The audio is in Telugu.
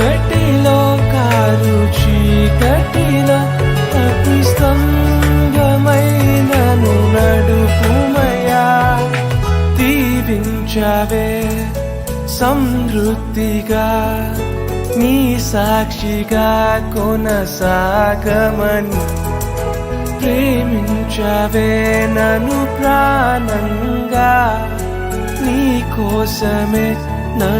చీకటిలో కారు చీకటిలో అతి స్తంభమైనను నడుపుమయా తీరించవే సమృద్ధిగా నీ సాక్షిగా కొనసాగమని. ప్రేమించవే నను ప్రాణంగా నీ కోసమే నన్ను